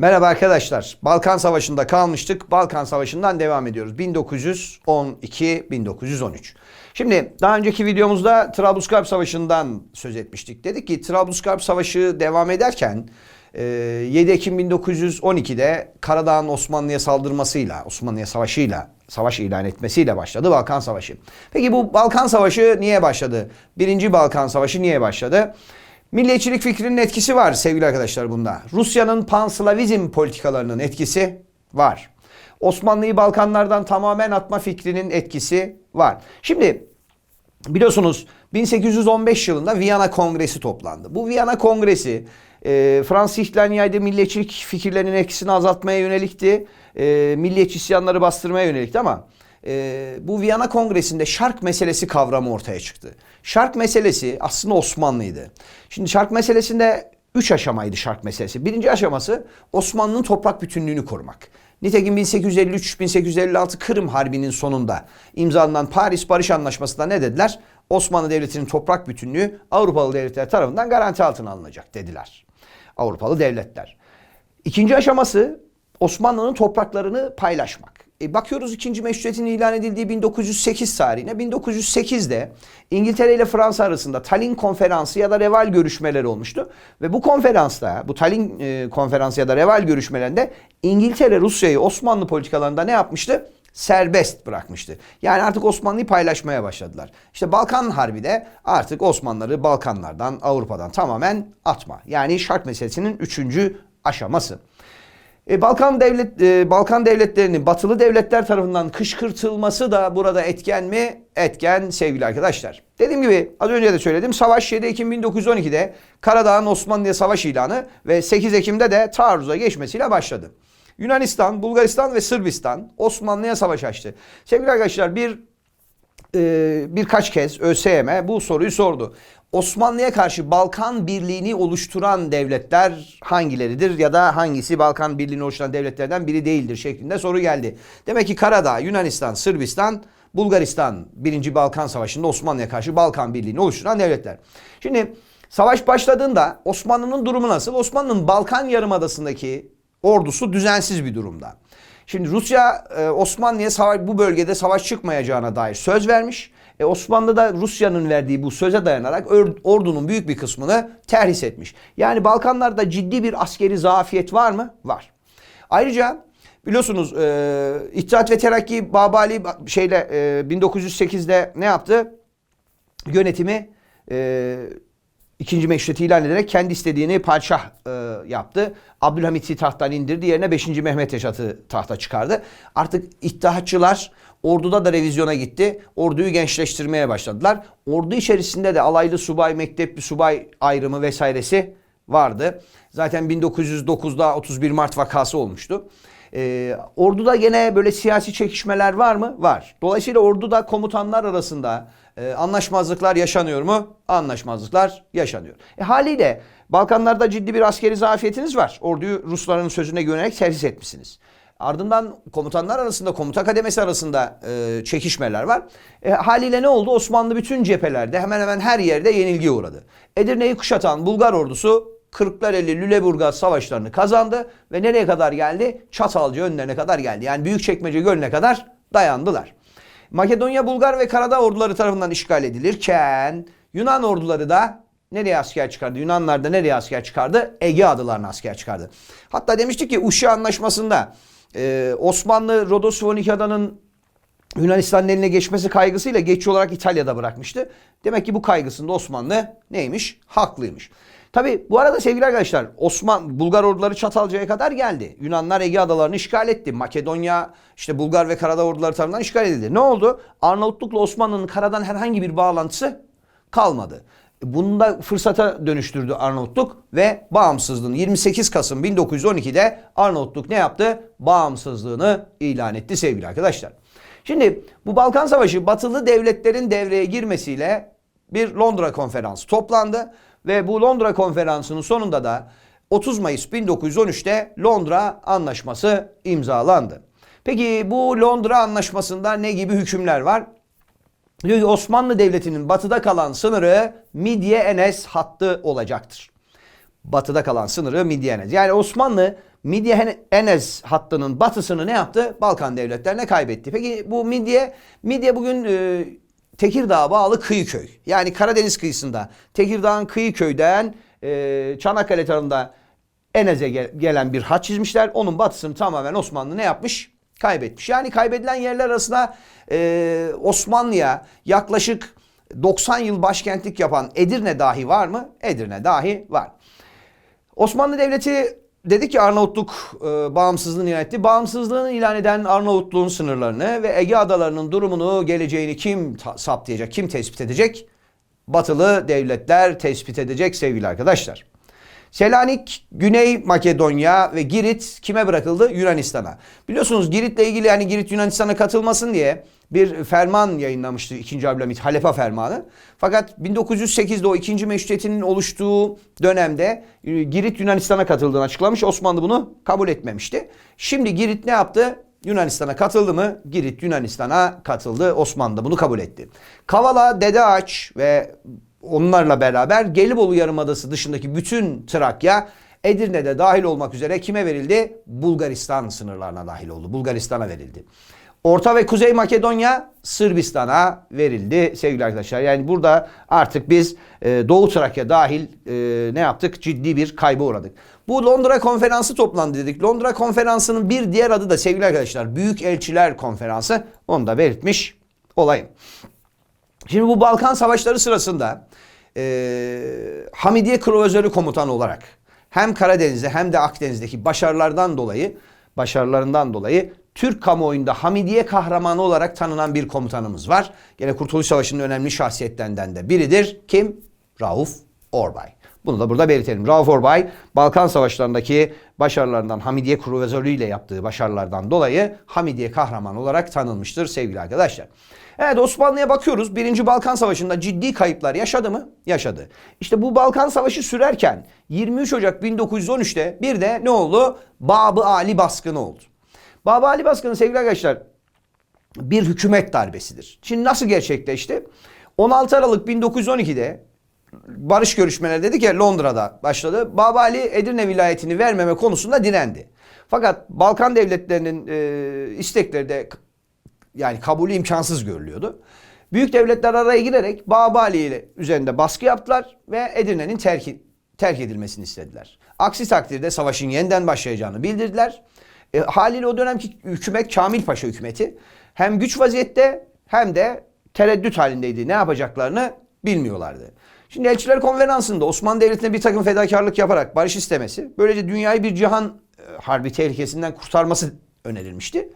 Merhaba arkadaşlar. Balkan Savaşı'nda kalmıştık. Balkan Savaşı'ndan devam ediyoruz. 1912-1913. Şimdi daha önceki videomuzda Trablusgarp Savaşı'ndan söz etmiştik. Dedik ki Trablusgarp Savaşı devam ederken e, 7 Ekim 1912'de Karadağ'ın Osmanlı'ya saldırmasıyla, Osmanlı'ya savaşıyla, savaş ilan etmesiyle başladı Balkan Savaşı. Peki bu Balkan Savaşı niye başladı? Birinci Balkan Savaşı niye başladı? Milliyetçilik fikrinin etkisi var sevgili arkadaşlar bunda. Rusya'nın panslavizm politikalarının etkisi var. Osmanlı'yı Balkanlardan tamamen atma fikrinin etkisi var. Şimdi biliyorsunuz 1815 yılında Viyana Kongresi toplandı. Bu Viyana Kongresi e, Fransız ihtilalini yaydığı milliyetçilik fikirlerinin etkisini azaltmaya yönelikti. E, milliyetçi isyanları bastırmaya yönelikti ama e, bu Viyana Kongresi'nde şark meselesi kavramı ortaya çıktı. Şark meselesi aslında Osmanlıydı. Şimdi şark meselesinde üç aşamaydı şark meselesi. Birinci aşaması Osmanlı'nın toprak bütünlüğünü korumak. Nitekim 1853-1856 Kırım Harbi'nin sonunda imzalanan Paris Barış Anlaşması'nda ne dediler? Osmanlı Devleti'nin toprak bütünlüğü Avrupalı devletler tarafından garanti altına alınacak dediler. Avrupalı devletler. İkinci aşaması Osmanlı'nın topraklarını paylaşmak. E bakıyoruz ikinci meşrutiyetin ilan edildiği 1908 tarihine. 1908'de İngiltere ile Fransa arasında Tallinn konferansı ya da Reval görüşmeleri olmuştu. Ve bu konferansta, bu Tallinn e, konferansı ya da Reval görüşmelerinde İngiltere Rusya'yı Osmanlı politikalarında ne yapmıştı? serbest bırakmıştı. Yani artık Osmanlı'yı paylaşmaya başladılar. İşte Balkan Harbi de artık Osmanlıları Balkanlardan, Avrupa'dan tamamen atma. Yani şart meselesinin üçüncü aşaması. E, Balkan devlet e, Balkan devletlerinin batılı devletler tarafından kışkırtılması da burada etken mi? Etken sevgili arkadaşlar. Dediğim gibi az önce de söyledim. Savaş 7 Ekim 1912'de Karadağ'ın Osmanlı'ya savaş ilanı ve 8 Ekim'de de taarruza geçmesiyle başladı. Yunanistan, Bulgaristan ve Sırbistan Osmanlı'ya savaş açtı. Sevgili arkadaşlar bir e, birkaç kez ÖSYM bu soruyu sordu. Osmanlı'ya karşı Balkan Birliği'ni oluşturan devletler hangileridir ya da hangisi Balkan Birliği'ni oluşturan devletlerden biri değildir şeklinde soru geldi. Demek ki Karadağ, Yunanistan, Sırbistan, Bulgaristan 1. Balkan Savaşı'nda Osmanlı'ya karşı Balkan Birliği'ni oluşturan devletler. Şimdi savaş başladığında Osmanlı'nın durumu nasıl? Osmanlı'nın Balkan Yarımadası'ndaki ordusu düzensiz bir durumda. Şimdi Rusya e, Osmanlı'ya savaş, bu bölgede savaş çıkmayacağına dair söz vermiş. E, Osmanlı da Rusya'nın verdiği bu söze dayanarak ordunun büyük bir kısmını terhis etmiş. Yani Balkanlarda ciddi bir askeri zafiyet var mı? Var. Ayrıca biliyorsunuz e, İttihat ve Terakki Babali şeyle e, 1908'de ne yaptı? Yönetimi e, ikinci meşrutiyeti ilan ederek kendi istediğini padişah e, yaptı. Abdülhamit'i tahttan indirdi. Yerine 5. Mehmet Yaşat'ı tahta çıkardı. Artık İttihatçılar orduda da revizyona gitti. Orduyu gençleştirmeye başladılar. Ordu içerisinde de alaylı subay, mektepli subay ayrımı vesairesi vardı. Zaten 1909'da 31 Mart vakası olmuştu. Ee, orduda gene böyle siyasi çekişmeler var mı? Var. Dolayısıyla orduda komutanlar arasında e, anlaşmazlıklar yaşanıyor mu? Anlaşmazlıklar yaşanıyor. E, haliyle Balkanlarda ciddi bir askeri zafiyetiniz var. Orduyu Rusların sözüne güvenerek servis etmişsiniz. Ardından komutanlar arasında, komuta kademesi arasında e, çekişmeler var. E, haliyle ne oldu? Osmanlı bütün cephelerde hemen hemen her yerde yenilgiye uğradı. Edirne'yi kuşatan Bulgar ordusu Kırklareli, Lüleburgaz savaşlarını kazandı ve nereye kadar geldi? Çatalca önlerine kadar geldi. Yani Büyükçekmece Gölü'ne kadar dayandılar. Makedonya, Bulgar ve Karadağ orduları tarafından işgal edilirken Yunan orduları da nereye asker çıkardı? Yunanlar da nereye asker çıkardı? Ege adalarına asker çıkardı. Hatta demiştik ki Uşi Anlaşması'nda e, Osmanlı Rodos ve Onikada'nın Yunanistan'ın eline geçmesi kaygısıyla geçici olarak İtalya'da bırakmıştı. Demek ki bu kaygısında Osmanlı neymiş? Haklıymış. Tabi bu arada sevgili arkadaşlar Osman Bulgar orduları Çatalca'ya kadar geldi. Yunanlar Ege adalarını işgal etti. Makedonya işte Bulgar ve Karadağ orduları tarafından işgal edildi. Ne oldu? Arnavutlukla Osmanlı'nın karadan herhangi bir bağlantısı kalmadı. Bunu da fırsata dönüştürdü Arnavutluk ve bağımsızlığını 28 Kasım 1912'de Arnavutluk ne yaptı? Bağımsızlığını ilan etti sevgili arkadaşlar. Şimdi bu Balkan Savaşı batılı devletlerin devreye girmesiyle bir Londra konferansı toplandı ve bu Londra konferansının sonunda da 30 Mayıs 1913'te Londra Anlaşması imzalandı. Peki bu Londra Anlaşması'nda ne gibi hükümler var? Osmanlı Devleti'nin batıda kalan sınırı Midye Enes hattı olacaktır. Batıda kalan sınırı Midye Enes. Yani Osmanlı Midye Enes hattının batısını ne yaptı? Balkan devletlerine kaybetti. Peki bu Midye, Midye bugün e, Tekirdağ'a bağlı Kıyıköy. Yani Karadeniz kıyısında. Tekirdağ'ın Kıyıköy'den e, Çanakkale tarafında Enes'e gel- gelen bir hat çizmişler. Onun batısını tamamen Osmanlı ne yapmış? Kaybetmiş. Yani kaybedilen yerler arasında e, Osmanlı'ya yaklaşık 90 yıl başkentlik yapan Edirne dahi var mı? Edirne dahi var. Osmanlı Devleti dedi ki Arnavutluk e, bağımsızlığını ilan etti. Bağımsızlığını ilan eden Arnavutluğun sınırlarını ve Ege adalarının durumunu, geleceğini kim ta- saptayacak, kim tespit edecek? Batılı devletler tespit edecek sevgili arkadaşlar. Selanik, Güney Makedonya ve Girit kime bırakıldı? Yunanistan'a. Biliyorsunuz Girit'le ilgili yani Girit Yunanistan'a katılmasın diye bir ferman yayınlamıştı 2. Abdülhamit Halefa Fermanı. Fakat 1908'de o 2. Meşrutiyet'in oluştuğu dönemde e, Girit Yunanistan'a katıldığını açıklamış. Osmanlı bunu kabul etmemişti. Şimdi Girit ne yaptı? Yunanistan'a katıldı mı? Girit Yunanistan'a katıldı. Osmanlı da bunu kabul etti. Kavala, Dede Ağaç ve onlarla beraber Gelibolu Yarımadası dışındaki bütün Trakya Edirne'de dahil olmak üzere kime verildi? Bulgaristan sınırlarına dahil oldu. Bulgaristan'a verildi. Orta ve Kuzey Makedonya Sırbistan'a verildi sevgili arkadaşlar. Yani burada artık biz e, Doğu Trakya dahil e, ne yaptık? Ciddi bir kayba uğradık. Bu Londra konferansı toplandı dedik. Londra konferansının bir diğer adı da sevgili arkadaşlar Büyük Elçiler Konferansı. Onu da belirtmiş olayım. Şimdi bu Balkan Savaşları sırasında e, Hamidiye Kruvazörü komutanı olarak hem Karadeniz'de hem de Akdeniz'deki başarılardan dolayı başarılarından dolayı Türk kamuoyunda Hamidiye kahramanı olarak tanınan bir komutanımız var. Gene Kurtuluş Savaşı'nın önemli şahsiyetlerinden de biridir. Kim? Rauf Orbay. Bunu da burada belirtelim. Rauf Orbay Balkan Savaşları'ndaki başarılarından Hamidiye Kruvazörü ile yaptığı başarılardan dolayı Hamidiye kahraman olarak tanınmıştır sevgili arkadaşlar. Evet Osmanlı'ya bakıyoruz. Birinci Balkan Savaşı'nda ciddi kayıplar yaşadı mı? Yaşadı. İşte bu Balkan Savaşı sürerken 23 Ocak 1913'te bir de ne oldu? Babı Ali baskını oldu. Babı Ali baskını sevgili arkadaşlar bir hükümet darbesidir. Şimdi nasıl gerçekleşti? 16 Aralık 1912'de barış görüşmeleri dedik ya Londra'da başladı. Babali Edirne vilayetini vermeme konusunda direndi. Fakat Balkan devletlerinin e, istekleri de yani kabulü imkansız görülüyordu. Büyük devletler araya girerek Babali ile üzerinde baskı yaptılar ve Edirne'nin terk, terk edilmesini istediler. Aksi takdirde savaşın yeniden başlayacağını bildirdiler. E, haliyle o dönemki hükümet Kamil Paşa hükümeti hem güç vaziyette hem de tereddüt halindeydi. Ne yapacaklarını bilmiyorlardı. Şimdi Elçiler Konferansı'nda Osmanlı Devleti'ne bir takım fedakarlık yaparak barış istemesi, böylece dünyayı bir cihan e, harbi tehlikesinden kurtarması önerilmişti.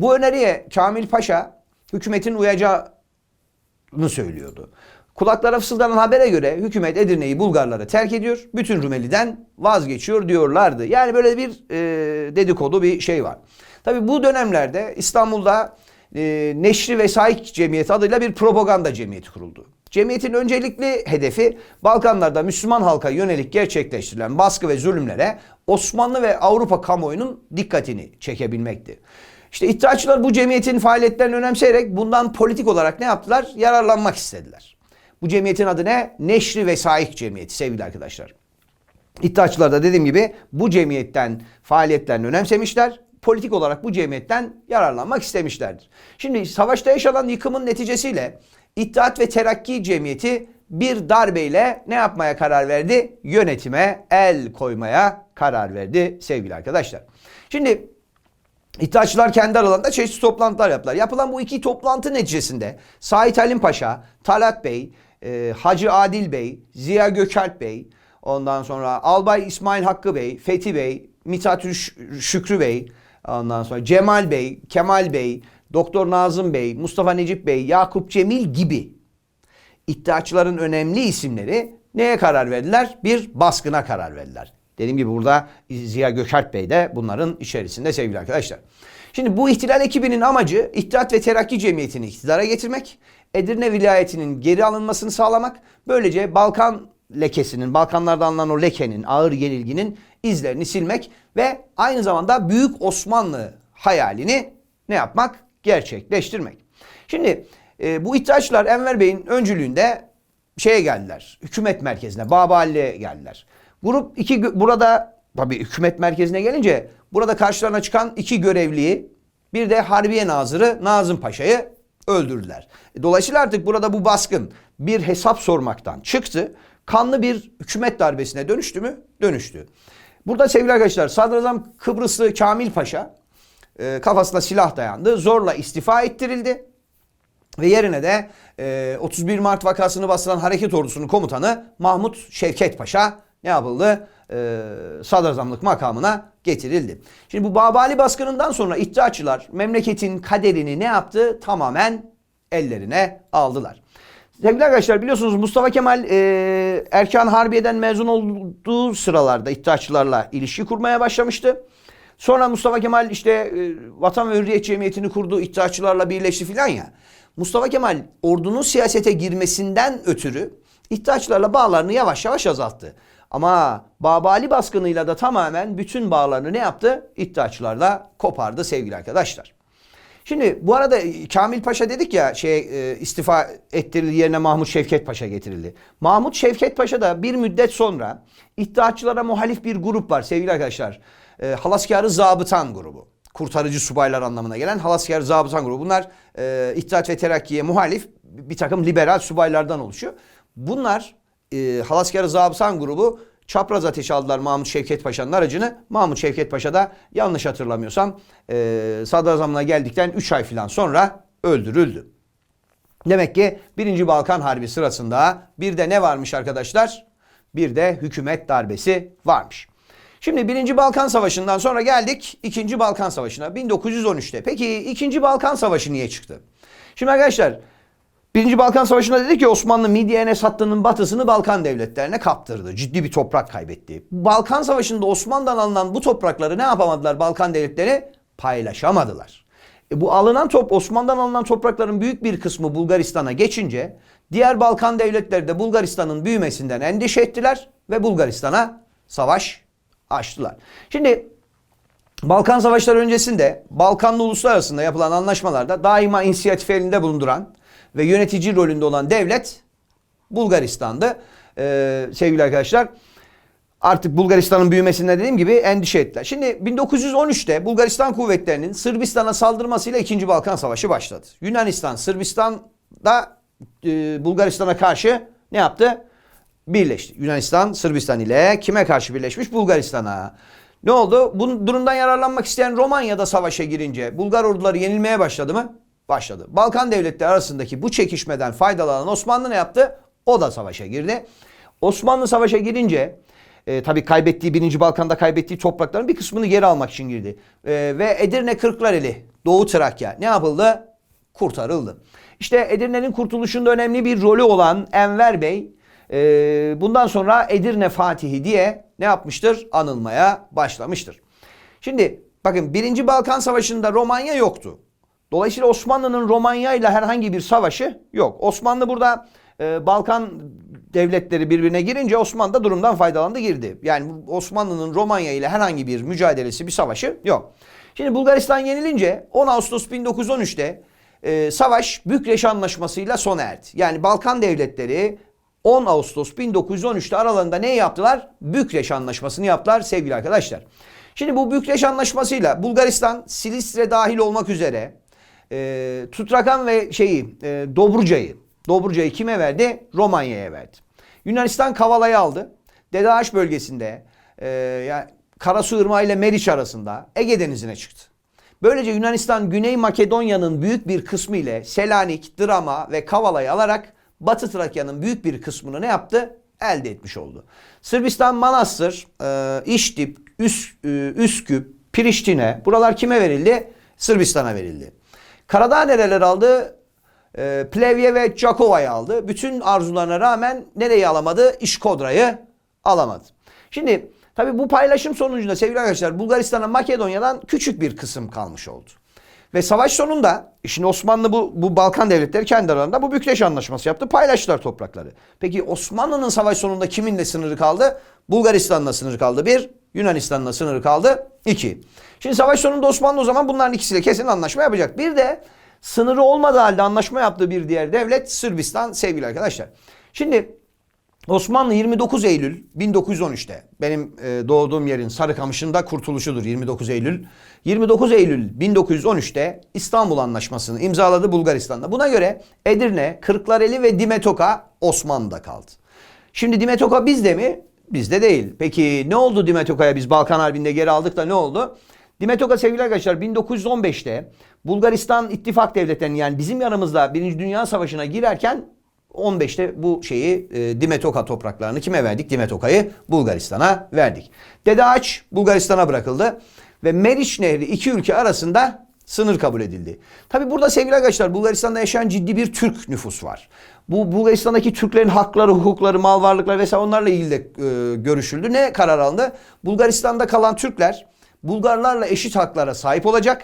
Bu öneriye Kamil Paşa hükümetin uyacağını söylüyordu. Kulaklara fısıldanan habere göre hükümet Edirne'yi Bulgarlara terk ediyor. Bütün Rumeli'den vazgeçiyor diyorlardı. Yani böyle bir e, dedikodu bir şey var. Tabi bu dönemlerde İstanbul'da e, Neşri Vesait Cemiyeti adıyla bir propaganda cemiyeti kuruldu. Cemiyetin öncelikli hedefi Balkanlarda Müslüman halka yönelik gerçekleştirilen baskı ve zulümlere Osmanlı ve Avrupa kamuoyunun dikkatini çekebilmekti. İşte iddiaçılar bu cemiyetin faaliyetlerini önemseyerek bundan politik olarak ne yaptılar? Yararlanmak istediler. Bu cemiyetin adı ne? Neşri Vesait Cemiyeti sevgili arkadaşlar. İddiaçılar da dediğim gibi bu cemiyetten faaliyetlerini önemsemişler. Politik olarak bu cemiyetten yararlanmak istemişlerdir. Şimdi savaşta yaşanan yıkımın neticesiyle İttihat ve Terakki Cemiyeti bir darbeyle ne yapmaya karar verdi? Yönetime el koymaya karar verdi sevgili arkadaşlar. Şimdi İttihatçılar kendi aralarında çeşitli toplantılar yaptılar. Yapılan bu iki toplantı neticesinde Sait Halim Paşa, Talat Bey, e, Hacı Adil Bey, Ziya Gökalp Bey, ondan sonra Albay İsmail Hakkı Bey, Fethi Bey, Mithat Şükrü Bey, ondan sonra Cemal Bey, Kemal Bey, Doktor Nazım Bey, Mustafa Necip Bey, Yakup Cemil gibi İddiaçıların önemli isimleri neye karar verdiler? Bir baskına karar verdiler. Dediğim gibi burada Ziya Gökalp Bey de bunların içerisinde sevgili arkadaşlar. Şimdi bu ihtilal ekibinin amacı İttihat ve Terakki Cemiyeti'ni iktidara getirmek, Edirne vilayetinin geri alınmasını sağlamak, böylece Balkan lekesinin, Balkanlarda alınan o lekenin, ağır yenilginin izlerini silmek ve aynı zamanda Büyük Osmanlı hayalini ne yapmak? Gerçekleştirmek. Şimdi e, bu iddiaçılar Enver Bey'in öncülüğünde şeye geldiler. Hükümet merkezine, Babali'ye geldiler. Grup iki gö- burada tabii hükümet merkezine gelince burada karşılarına çıkan iki görevliyi bir de Harbiye Nazırı Nazım Paşa'yı öldürdüler. Dolayısıyla artık burada bu baskın bir hesap sormaktan çıktı. Kanlı bir hükümet darbesine dönüştü mü? Dönüştü. Burada sevgili arkadaşlar Sadrazam Kıbrıslı Kamil Paşa e, kafasına silah dayandı. Zorla istifa ettirildi. Ve yerine de e, 31 Mart vakasını bastıran hareket ordusunun komutanı Mahmut Şevket Paşa ne yapıldı? E, sadrazamlık makamına getirildi. Şimdi bu Babali baskınından sonra iddiaçılar memleketin kaderini ne yaptı? Tamamen ellerine aldılar. Sevgili arkadaşlar biliyorsunuz Mustafa Kemal e, Erkan Harbiye'den mezun olduğu sıralarda iddiaçılarla ilişki kurmaya başlamıştı. Sonra Mustafa Kemal işte e, Vatan ve Hürriyet Cemiyeti'ni kurdu, iddiaçılarla birleşti filan ya. Mustafa Kemal ordunun siyasete girmesinden ötürü iddiaçılarla bağlarını yavaş yavaş azalttı. Ama Babali baskınıyla da tamamen bütün bağlarını ne yaptı? İddiaçılarla kopardı sevgili arkadaşlar. Şimdi bu arada Kamil Paşa dedik ya şey e, istifa ettirildi yerine Mahmut Şevket Paşa getirildi. Mahmut Şevket Paşa da bir müddet sonra iddiaçılara muhalif bir grup var sevgili arkadaşlar. E, Halaskarı Zabıtan grubu. Kurtarıcı subaylar anlamına gelen Halaskarı Zabıtan grubu. Bunlar e, İttihat ve Terakki'ye muhalif bir takım liberal subaylardan oluşuyor. Bunlar e, Halaskarı Zabıtan grubu çapraz ateş aldılar Mahmut Şevket Paşa'nın aracını. Mahmut Şevket Paşa da yanlış hatırlamıyorsam e, sadrazamlığa geldikten 3 ay falan sonra öldürüldü. Demek ki 1. Balkan Harbi sırasında bir de ne varmış arkadaşlar? Bir de hükümet darbesi varmış. Şimdi 1. Balkan Savaşı'ndan sonra geldik 2. Balkan Savaşı'na 1913'te. Peki 2. Balkan Savaşı niye çıktı? Şimdi arkadaşlar Birinci Balkan Savaşı'nda dedi ki Osmanlı Midye Enes hattının batısını Balkan devletlerine kaptırdı. Ciddi bir toprak kaybetti. Balkan Savaşı'nda Osmanlı'dan alınan bu toprakları ne yapamadılar Balkan devletleri? Paylaşamadılar. E bu alınan top Osmanlı'dan alınan toprakların büyük bir kısmı Bulgaristan'a geçince diğer Balkan devletleri de Bulgaristan'ın büyümesinden endişe ettiler ve Bulgaristan'a savaş açtılar. Şimdi Balkan Savaşları öncesinde Balkanlı uluslar arasında yapılan anlaşmalarda daima inisiyatif elinde bulunduran ve yönetici rolünde olan devlet Bulgaristan'dı. Ee, sevgili arkadaşlar artık Bulgaristan'ın büyümesinden dediğim gibi endişe ettiler. Şimdi 1913'te Bulgaristan kuvvetlerinin Sırbistan'a saldırmasıyla 2. Balkan Savaşı başladı. Yunanistan Sırbistan'da e, Bulgaristan'a karşı ne yaptı? Birleşti. Yunanistan Sırbistan ile kime karşı birleşmiş? Bulgaristan'a. Ne oldu? Bu durumdan yararlanmak isteyen Romanya'da savaşa girince Bulgar orduları yenilmeye başladı mı? Başladı. Balkan devletleri arasındaki bu çekişmeden faydalanan Osmanlı ne yaptı? O da savaşa girdi. Osmanlı savaşa girince e, tabii kaybettiği 1. Balkan'da kaybettiği toprakların bir kısmını geri almak için girdi. E, ve Edirne Kırklareli, Doğu Trakya ne yapıldı? Kurtarıldı. İşte Edirne'nin kurtuluşunda önemli bir rolü olan Enver Bey e, bundan sonra Edirne Fatihi diye ne yapmıştır? Anılmaya başlamıştır. Şimdi bakın 1. Balkan Savaşı'nda Romanya yoktu. Dolayısıyla Osmanlı'nın Romanya ile herhangi bir savaşı yok. Osmanlı burada e, Balkan devletleri birbirine girince Osmanlı da durumdan faydalandı girdi. Yani Osmanlı'nın Romanya ile herhangi bir mücadelesi bir savaşı yok. Şimdi Bulgaristan yenilince 10 Ağustos 1913'te e, savaş Bükreş Anlaşması'yla sona erdi. Yani Balkan devletleri 10 Ağustos 1913'te aralarında ne yaptılar? Bükreş Anlaşması'nı yaptılar sevgili arkadaşlar. Şimdi bu Bükreş Anlaşması'yla Bulgaristan, Silistre dahil olmak üzere e, Tutrakan ve şeyi e, Dobruca'yı Dobruca'yı kime verdi? Romanya'ya verdi. Yunanistan Kavala'yı aldı. Dedeaş bölgesinde e, yani Karasu Irmağı ile Meriç arasında Ege Denizi'ne çıktı. Böylece Yunanistan Güney Makedonya'nın büyük bir kısmı ile Selanik, Drama ve Kavala'yı alarak Batı Trakya'nın büyük bir kısmını ne yaptı? Elde etmiş oldu. Sırbistan Manastır, e, İştip, Üs, e, Üsküp, Priştine buralar kime verildi? Sırbistan'a verildi. Karadağ nereler aldı? E, Plevye ve Çakova'yı aldı. Bütün arzularına rağmen nereyi alamadı? İşkodra'yı alamadı. Şimdi tabi bu paylaşım sonucunda sevgili arkadaşlar Bulgaristan'a Makedonya'dan küçük bir kısım kalmış oldu. Ve savaş sonunda şimdi Osmanlı bu, bu Balkan devletleri kendi aralarında bu Bükreş Anlaşması yaptı. Paylaştılar toprakları. Peki Osmanlı'nın savaş sonunda kiminle sınırı kaldı? Bulgaristan'la sınırı kaldı. Bir, Yunanistan'la sınırı kaldı. İki. Şimdi savaş sonunda Osmanlı o zaman bunların ikisiyle kesin anlaşma yapacak. Bir de sınırı olmadığı halde anlaşma yaptığı bir diğer devlet Sırbistan sevgili arkadaşlar. Şimdi Osmanlı 29 Eylül 1913'te benim e, doğduğum yerin Sarıkamış'ında kurtuluşudur 29 Eylül. 29 Eylül 1913'te İstanbul Anlaşması'nı imzaladı Bulgaristan'da. Buna göre Edirne, Kırklareli ve Dimetoka Osmanlı'da kaldı. Şimdi Dimetoka bizde mi? Bizde değil. Peki ne oldu Dimetoka'ya biz Balkan Harbi'nde geri aldık da ne oldu? Dimetoka sevgili arkadaşlar 1915'te Bulgaristan ittifak devletlerinin yani bizim yanımızda Birinci Dünya Savaşı'na girerken 15'te bu şeyi e, Dimetoka topraklarını kime verdik? Dimetoka'yı Bulgaristan'a verdik. Dede Ağaç Bulgaristan'a bırakıldı ve Meriç Nehri iki ülke arasında sınır kabul edildi. Tabi burada sevgili arkadaşlar Bulgaristan'da yaşayan ciddi bir Türk nüfus var. Bu Bulgaristan'daki Türklerin hakları, hukukları, mal varlıkları vesaire onlarla ilgili de e, görüşüldü. Ne karar alındı? Bulgaristan'da kalan Türkler Bulgarlarla eşit haklara sahip olacak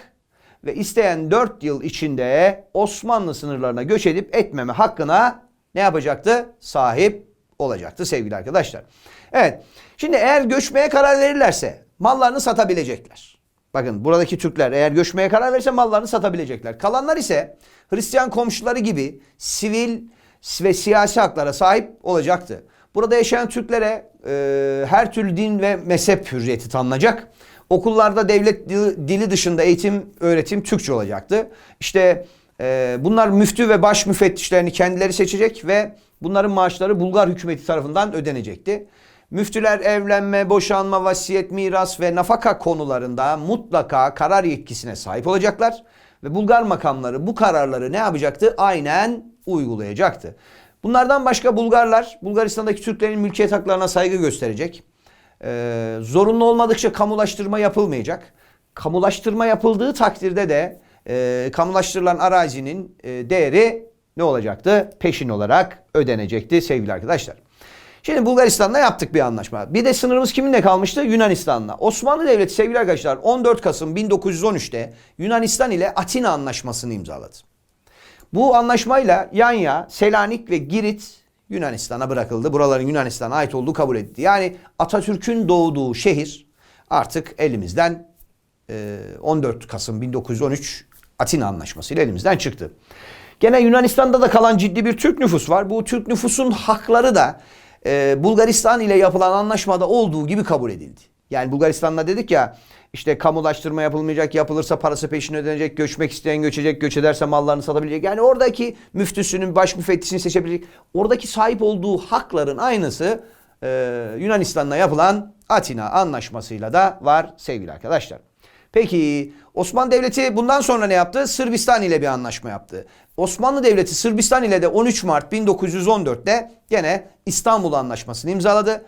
ve isteyen 4 yıl içinde Osmanlı sınırlarına göç edip etmeme hakkına ne yapacaktı? Sahip olacaktı sevgili arkadaşlar. Evet. Şimdi eğer göçmeye karar verirlerse mallarını satabilecekler. Bakın buradaki Türkler eğer göçmeye karar verirse mallarını satabilecekler. Kalanlar ise Hristiyan komşuları gibi sivil ve siyasi haklara sahip olacaktı. Burada yaşayan Türklere e, her türlü din ve mezhep hürriyeti tanınacak. Okullarda devlet dili, dışında eğitim, öğretim Türkçe olacaktı. İşte e, bunlar müftü ve baş müfettişlerini kendileri seçecek ve bunların maaşları Bulgar hükümeti tarafından ödenecekti. Müftüler evlenme, boşanma, vasiyet, miras ve nafaka konularında mutlaka karar yetkisine sahip olacaklar. Ve Bulgar makamları bu kararları ne yapacaktı? Aynen uygulayacaktı. Bunlardan başka Bulgarlar Bulgaristan'daki Türklerin mülkiyet haklarına saygı gösterecek. Ee, zorunlu olmadıkça kamulaştırma yapılmayacak. Kamulaştırma yapıldığı takdirde de e, kamulaştırılan arazinin e, değeri ne olacaktı? Peşin olarak ödenecekti sevgili arkadaşlar. Şimdi Bulgaristan'la yaptık bir anlaşma. Bir de sınırımız kiminle kalmıştı? Yunanistan'la. Osmanlı Devleti sevgili arkadaşlar 14 Kasım 1913'te Yunanistan ile Atina Anlaşması'nı imzaladı. Bu anlaşmayla Yanya, Selanik ve Girit Yunanistan'a bırakıldı. Buraların Yunanistan'a ait olduğu kabul edildi. Yani Atatürk'ün doğduğu şehir artık elimizden 14 Kasım 1913 Atina Anlaşması ile elimizden çıktı. Gene Yunanistan'da da kalan ciddi bir Türk nüfus var. Bu Türk nüfusun hakları da e, Bulgaristan ile yapılan anlaşmada olduğu gibi kabul edildi. Yani Bulgaristan'da dedik ya işte kamulaştırma yapılmayacak, yapılırsa parası peşin ödenecek, göçmek isteyen göçecek, göç ederse mallarını satabilecek. Yani oradaki müftüsünün, baş müfettişini seçebilecek. Oradaki sahip olduğu hakların aynısı e, Yunanistan'la yapılan Atina anlaşmasıyla da var sevgili arkadaşlar. Peki Osmanlı Devleti bundan sonra ne yaptı? Sırbistan ile bir anlaşma yaptı. Osmanlı Devleti Sırbistan ile de 13 Mart 1914'te gene İstanbul Anlaşması'nı imzaladı.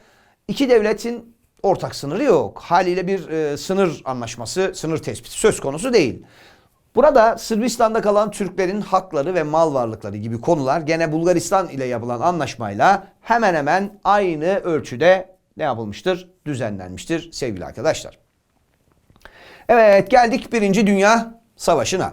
İki devletin ortak sınırı yok. Haliyle bir e, sınır anlaşması, sınır tespiti söz konusu değil. Burada Sırbistan'da kalan Türklerin hakları ve mal varlıkları gibi konular gene Bulgaristan ile yapılan anlaşmayla hemen hemen aynı ölçüde ne yapılmıştır? Düzenlenmiştir sevgili arkadaşlar. Evet geldik Birinci Dünya Savaşı'na.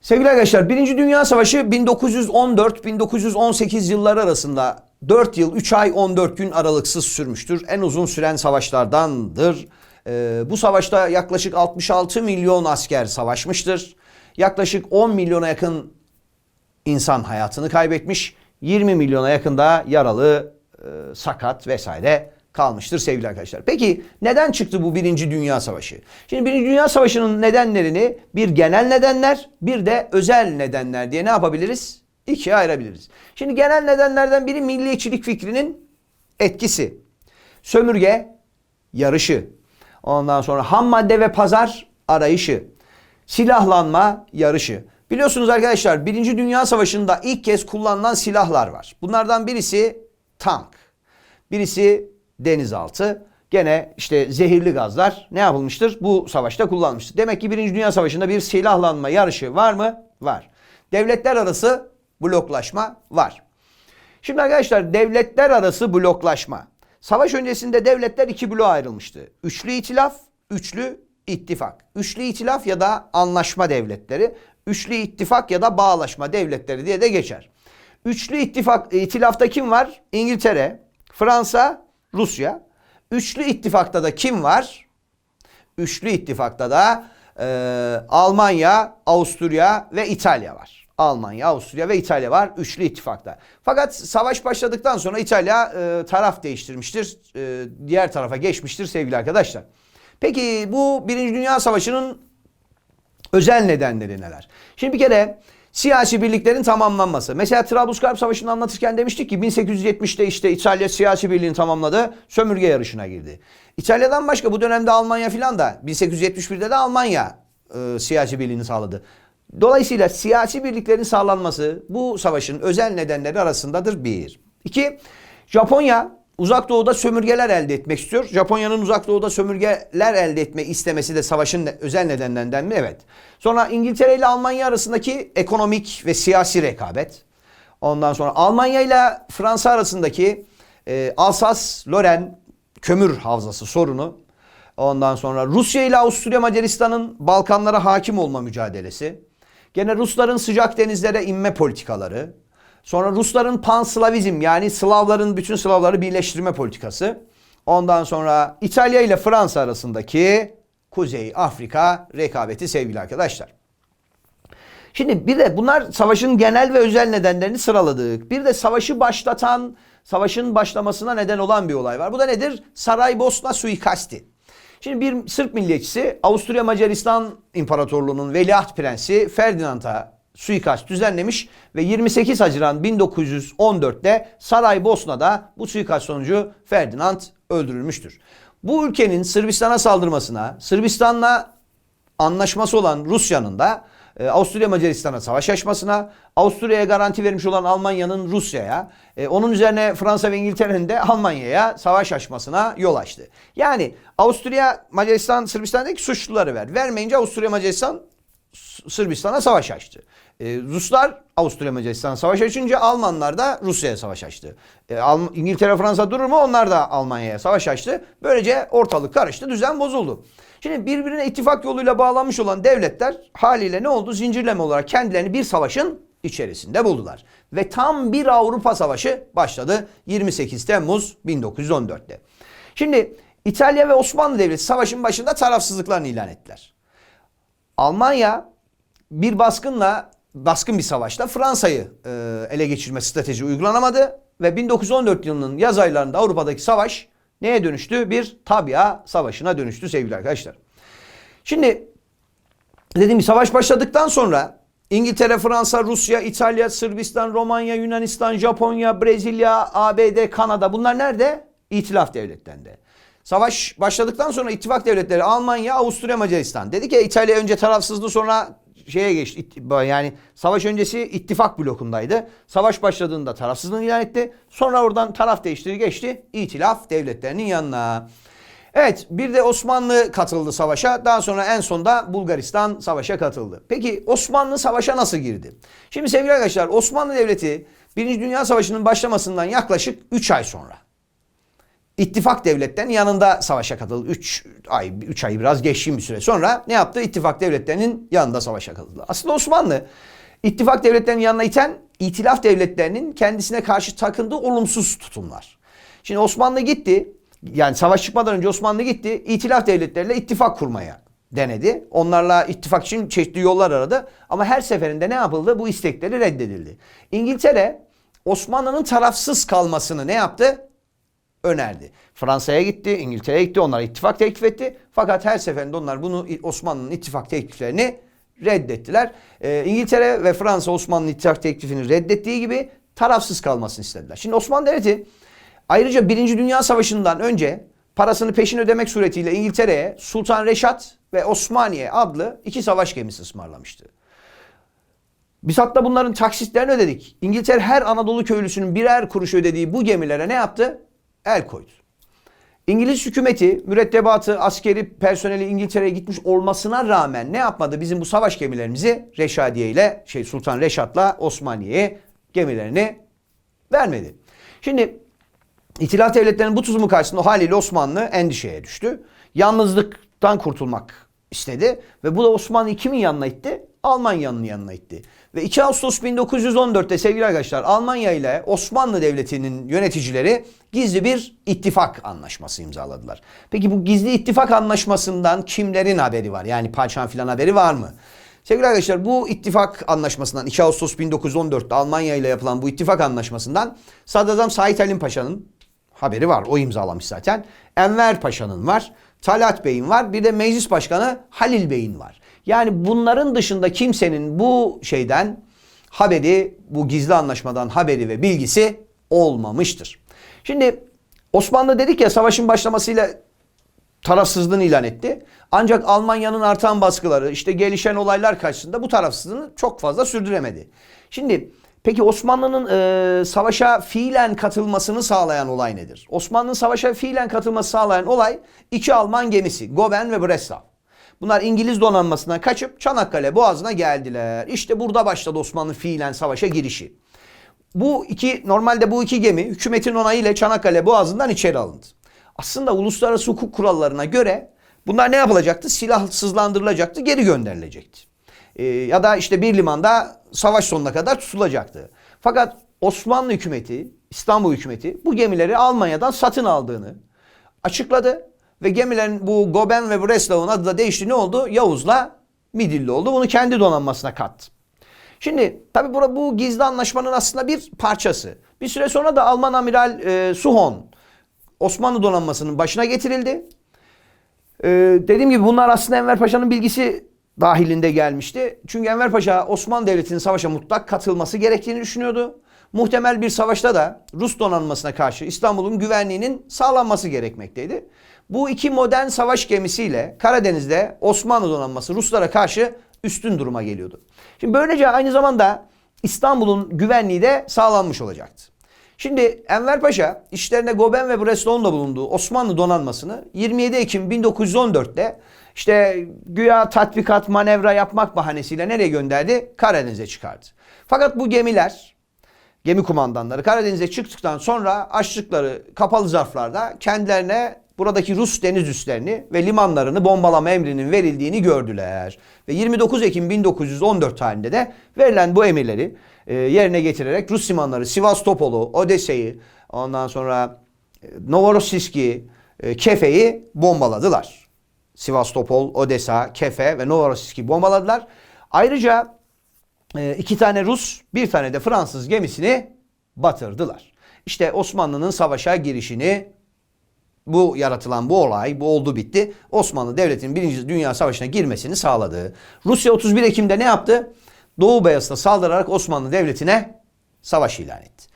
Sevgili arkadaşlar Birinci Dünya Savaşı 1914-1918 yılları arasında 4 yıl 3 ay 14 gün aralıksız sürmüştür. En uzun süren savaşlardandır. Ee, bu savaşta yaklaşık 66 milyon asker savaşmıştır. Yaklaşık 10 milyona yakın insan hayatını kaybetmiş. 20 milyona yakın da yaralı, e, sakat vesaire kalmıştır sevgili arkadaşlar. Peki neden çıktı bu Birinci Dünya Savaşı? Şimdi Birinci Dünya Savaşı'nın nedenlerini bir genel nedenler bir de özel nedenler diye ne yapabiliriz? İkiye ayırabiliriz. Şimdi genel nedenlerden biri milliyetçilik fikrinin etkisi. Sömürge yarışı. Ondan sonra ham madde ve pazar arayışı. Silahlanma yarışı. Biliyorsunuz arkadaşlar Birinci Dünya Savaşı'nda ilk kez kullanılan silahlar var. Bunlardan birisi tank. Birisi denizaltı. Gene işte zehirli gazlar ne yapılmıştır? Bu savaşta kullanılmıştır. Demek ki Birinci Dünya Savaşı'nda bir silahlanma yarışı var mı? Var. Devletler arası bloklaşma var. Şimdi arkadaşlar devletler arası bloklaşma. Savaş öncesinde devletler iki bloğa ayrılmıştı. Üçlü itilaf, üçlü ittifak. Üçlü itilaf ya da anlaşma devletleri, üçlü ittifak ya da bağlaşma devletleri diye de geçer. Üçlü ittifak itilafta kim var? İngiltere, Fransa, Rusya. Üçlü ittifakta da kim var? Üçlü ittifakta da e, Almanya, Avusturya ve İtalya var. Almanya, Avusturya ve İtalya var üçlü ittifakta. Fakat savaş başladıktan sonra İtalya e, taraf değiştirmiştir. E, diğer tarafa geçmiştir sevgili arkadaşlar. Peki bu Birinci Dünya Savaşı'nın özel nedenleri neler? Şimdi bir kere siyasi birliklerin tamamlanması. Mesela Trablusgarp Savaşı'nı anlatırken demiştik ki 1870'te işte İtalya siyasi birliğini tamamladı. Sömürge yarışına girdi. İtalya'dan başka bu dönemde Almanya filan da 1871'de de Almanya e, siyasi birliğini sağladı. Dolayısıyla siyasi birliklerin sağlanması bu savaşın özel nedenleri arasındadır bir. İki, Japonya uzak doğuda sömürgeler elde etmek istiyor. Japonya'nın uzak doğuda sömürgeler elde etme istemesi de savaşın özel nedenlerinden mi? Evet. Sonra İngiltere ile Almanya arasındaki ekonomik ve siyasi rekabet. Ondan sonra Almanya ile Fransa arasındaki e, Alsas-Loren kömür havzası sorunu. Ondan sonra Rusya ile Avusturya Macaristan'ın Balkanlara hakim olma mücadelesi. Gene Rusların sıcak denizlere inme politikaları. Sonra Rusların panslavizm yani Slavların bütün Slavları birleştirme politikası. Ondan sonra İtalya ile Fransa arasındaki Kuzey Afrika rekabeti sevgili arkadaşlar. Şimdi bir de bunlar savaşın genel ve özel nedenlerini sıraladık. Bir de savaşı başlatan, savaşın başlamasına neden olan bir olay var. Bu da nedir? Saraybosna suikasti. Şimdi bir Sırp milliyetçisi Avusturya Macaristan İmparatorluğu'nun veliaht prensi Ferdinand'a suikast düzenlemiş ve 28 Haziran 1914'te Saraybosna'da bu suikast sonucu Ferdinand öldürülmüştür. Bu ülkenin Sırbistan'a saldırmasına, Sırbistan'la anlaşması olan Rusya'nın da e, Avusturya Macaristan'a savaş açmasına, Avusturya'ya garanti vermiş olan Almanya'nın Rusya'ya, e, onun üzerine Fransa ve İngiltere'nin de Almanya'ya savaş açmasına yol açtı. Yani Avusturya Macaristan Sırbistan'daki suçluları ver. Vermeyince Avusturya Macaristan Sırbistan'a savaş açtı. E, Ruslar Avusturya Macaristan'a savaş açınca Almanlar da Rusya'ya savaş açtı. E, İngiltere Fransa durur mu? Onlar da Almanya'ya savaş açtı. Böylece ortalık karıştı, düzen bozuldu. Şimdi birbirine ittifak yoluyla bağlanmış olan devletler haliyle ne oldu? Zincirleme olarak kendilerini bir savaşın içerisinde buldular. Ve tam bir Avrupa Savaşı başladı 28 Temmuz 1914'te. Şimdi İtalya ve Osmanlı Devleti savaşın başında tarafsızlıklarını ilan ettiler. Almanya bir baskınla baskın bir savaşta Fransa'yı e, ele geçirme strateji uygulanamadı ve 1914 yılının yaz aylarında Avrupa'daki savaş neye dönüştü? Bir tabia savaşına dönüştü sevgili arkadaşlar. Şimdi dediğim gibi savaş başladıktan sonra İngiltere, Fransa, Rusya, İtalya, Sırbistan, Romanya, Yunanistan, Japonya, Brezilya, ABD, Kanada bunlar nerede? İtilaf devletlerinde. Savaş başladıktan sonra ittifak devletleri Almanya, Avusturya, Macaristan. Dedi ki İtalya önce tarafsızdı sonra şeye geçti. Yani savaş öncesi ittifak blokundaydı. Savaş başladığında tarafsızlığını ilan etti. Sonra oradan taraf değiştirdi geçti. İtilaf devletlerinin yanına. Evet bir de Osmanlı katıldı savaşa. Daha sonra en sonda Bulgaristan savaşa katıldı. Peki Osmanlı savaşa nasıl girdi? Şimdi sevgili arkadaşlar Osmanlı Devleti Birinci Dünya Savaşı'nın başlamasından yaklaşık 3 ay sonra İttifak devletlerin yanında savaşa katıldı. 3 ay 3 ay biraz geçtiğim bir süre sonra ne yaptı? İttifak devletlerinin yanında savaşa katıldı. Aslında Osmanlı ittifak devletlerinin yanına iten itilaf devletlerinin kendisine karşı takındığı olumsuz tutumlar. Şimdi Osmanlı gitti. Yani savaş çıkmadan önce Osmanlı gitti. İtilaf devletleriyle ittifak kurmaya denedi. Onlarla ittifak için çeşitli yollar aradı. Ama her seferinde ne yapıldı? Bu istekleri reddedildi. İngiltere Osmanlı'nın tarafsız kalmasını ne yaptı? Önerdi. Fransa'ya gitti, İngiltere'ye gitti. Onlar ittifak teklif etti. Fakat her seferinde onlar bunu Osmanlı'nın ittifak tekliflerini reddettiler. Ee, İngiltere ve Fransa Osmanlı'nın ittifak teklifini reddettiği gibi tarafsız kalmasını istediler. Şimdi Osmanlı Devleti ayrıca Birinci Dünya Savaşı'ndan önce parasını peşin ödemek suretiyle İngiltere'ye Sultan Reşat ve Osmaniye adlı iki savaş gemisi ısmarlamıştı. Biz hatta bunların taksitlerini ödedik. İngiltere her Anadolu köylüsünün birer kuruş ödediği bu gemilere ne yaptı? El koydu. İngiliz hükümeti mürettebatı, askeri personeli İngiltere'ye gitmiş olmasına rağmen ne yapmadı? Bizim bu savaş gemilerimizi Reşadiye ile şey Sultan Reşat'la Osmaniye'ye gemilerini vermedi. Şimdi İtilaf devletlerinin bu tutumu karşısında haliyle Osmanlı endişeye düştü. Yalnızlıktan kurtulmak istedi ve bu da Osmanlı'yı kimin yanına itti? Almanya'nın yanına itti. Ve 2 Ağustos 1914'te sevgili arkadaşlar Almanya ile Osmanlı Devleti'nin yöneticileri gizli bir ittifak anlaşması imzaladılar. Peki bu gizli ittifak anlaşmasından kimlerin haberi var? Yani padişahın filan haberi var mı? Sevgili arkadaşlar bu ittifak anlaşmasından 2 Ağustos 1914'te Almanya ile yapılan bu ittifak anlaşmasından Sadrazam Sait Halim Paşa'nın haberi var. O imzalamış zaten. Enver Paşa'nın var. Talat Bey'in var. Bir de Meclis Başkanı Halil Bey'in var. Yani bunların dışında kimsenin bu şeyden haberi, bu gizli anlaşmadan haberi ve bilgisi olmamıştır. Şimdi Osmanlı dedik ya savaşın başlamasıyla tarafsızlığını ilan etti. Ancak Almanya'nın artan baskıları, işte gelişen olaylar karşısında bu tarafsızlığını çok fazla sürdüremedi. Şimdi peki Osmanlı'nın e, savaşa fiilen katılmasını sağlayan olay nedir? Osmanlı'nın savaşa fiilen katılması sağlayan olay iki Alman gemisi, Goben ve Breslau. Bunlar İngiliz donanmasından kaçıp Çanakkale Boğazı'na geldiler. İşte burada başladı Osmanlı fiilen savaşa girişi. Bu iki normalde bu iki gemi hükümetin onayıyla Çanakkale Boğazı'ndan içeri alındı. Aslında uluslararası hukuk kurallarına göre bunlar ne yapılacaktı? Silahsızlandırılacaktı, geri gönderilecekti. Ee, ya da işte bir limanda savaş sonuna kadar tutulacaktı. Fakat Osmanlı hükümeti, İstanbul hükümeti bu gemileri Almanya'dan satın aldığını açıkladı. Ve gemilerin bu Goben ve Breslau'nun adı da değişti. Ne oldu? Yavuz'la Midilli oldu. Bunu kendi donanmasına kattı. Şimdi tabi bu, bu gizli anlaşmanın aslında bir parçası. Bir süre sonra da Alman amiral e, Suhon Osmanlı donanmasının başına getirildi. E, dediğim gibi bunlar aslında Enver Paşa'nın bilgisi dahilinde gelmişti. Çünkü Enver Paşa Osmanlı Devleti'nin savaşa mutlak katılması gerektiğini düşünüyordu. Muhtemel bir savaşta da Rus donanmasına karşı İstanbul'un güvenliğinin sağlanması gerekmekteydi. Bu iki modern savaş gemisiyle Karadeniz'de Osmanlı donanması Ruslara karşı üstün duruma geliyordu. Şimdi böylece aynı zamanda İstanbul'un güvenliği de sağlanmış olacaktı. Şimdi Enver Paşa işlerinde Goben ve Breslau'nun da bulunduğu Osmanlı donanmasını 27 Ekim 1914'te işte güya tatbikat manevra yapmak bahanesiyle nereye gönderdi? Karadeniz'e çıkardı. Fakat bu gemiler gemi kumandanları Karadeniz'e çıktıktan sonra açtıkları kapalı zarflarda kendilerine buradaki Rus deniz üslerini ve limanlarını bombalama emrinin verildiğini gördüler. Ve 29 Ekim 1914 tarihinde de verilen bu emirleri e, yerine getirerek Rus limanları Sivastopol'u, Odessa'yı, ondan sonra e, Novorossiysk'i, e, Kefe'yi bombaladılar. Sivastopol, Odessa, Kefe ve Novorossiysk'i bombaladılar. Ayrıca iki tane Rus, bir tane de Fransız gemisini batırdılar. İşte Osmanlı'nın savaşa girişini bu yaratılan bu olay, bu oldu bitti. Osmanlı Devleti'nin 1. Dünya Savaşı'na girmesini sağladı. Rusya 31 Ekim'de ne yaptı? Doğu Beyazıt'a saldırarak Osmanlı Devleti'ne savaş ilan etti.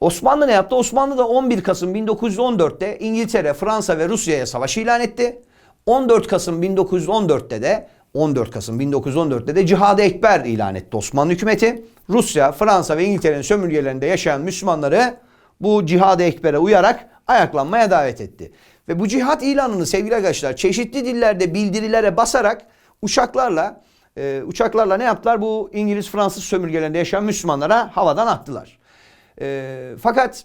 Osmanlı ne yaptı? Osmanlı da 11 Kasım 1914'te İngiltere, Fransa ve Rusya'ya savaş ilan etti. 14 Kasım 1914'te de 14 Kasım 1914'te de Cihad-ı Ekber ilan etti Osmanlı hükümeti. Rusya, Fransa ve İngiltere'nin sömürgelerinde yaşayan Müslümanları bu Cihad-ı Ekber'e uyarak ayaklanmaya davet etti. Ve bu cihat ilanını sevgili arkadaşlar çeşitli dillerde bildirilere basarak uçaklarla e, uçaklarla ne yaptılar? Bu İngiliz Fransız sömürgelerinde yaşayan Müslümanlara havadan attılar. E, fakat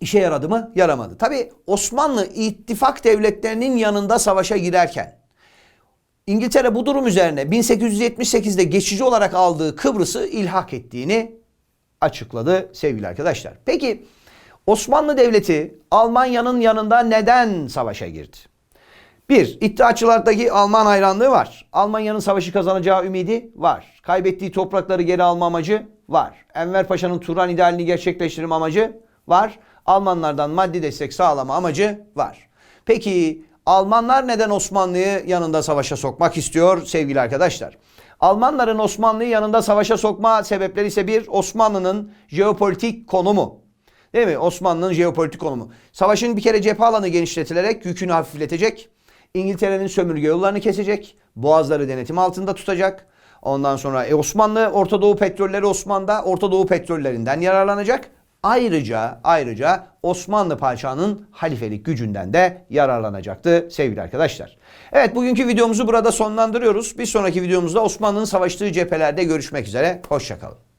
işe yaradı mı? Yaramadı. Tabi Osmanlı ittifak devletlerinin yanında savaşa girerken İngiltere bu durum üzerine 1878'de geçici olarak aldığı Kıbrıs'ı ilhak ettiğini açıkladı sevgili arkadaşlar. Peki Osmanlı Devleti Almanya'nın yanında neden savaşa girdi? Bir, iddiaçılardaki Alman hayranlığı var. Almanya'nın savaşı kazanacağı ümidi var. Kaybettiği toprakları geri alma amacı var. Enver Paşa'nın Turan idealini gerçekleştirme amacı var. Almanlardan maddi destek sağlama amacı var. Peki Almanlar neden Osmanlı'yı yanında savaşa sokmak istiyor sevgili arkadaşlar? Almanların Osmanlı'yı yanında savaşa sokma sebepleri ise bir Osmanlı'nın jeopolitik konumu. Değil mi? Osmanlı'nın jeopolitik konumu. Savaşın bir kere cephe alanı genişletilerek yükünü hafifletecek. İngiltere'nin sömürge yollarını kesecek. Boğazları denetim altında tutacak. Ondan sonra e, Osmanlı Orta Doğu petrolleri Osmanlı'da Orta Doğu petrollerinden yararlanacak. Ayrıca ayrıca Osmanlı padişahının halifelik gücünden de yararlanacaktı sevgili arkadaşlar. Evet bugünkü videomuzu burada sonlandırıyoruz. Bir sonraki videomuzda Osmanlı'nın savaştığı cephelerde görüşmek üzere. Hoşçakalın.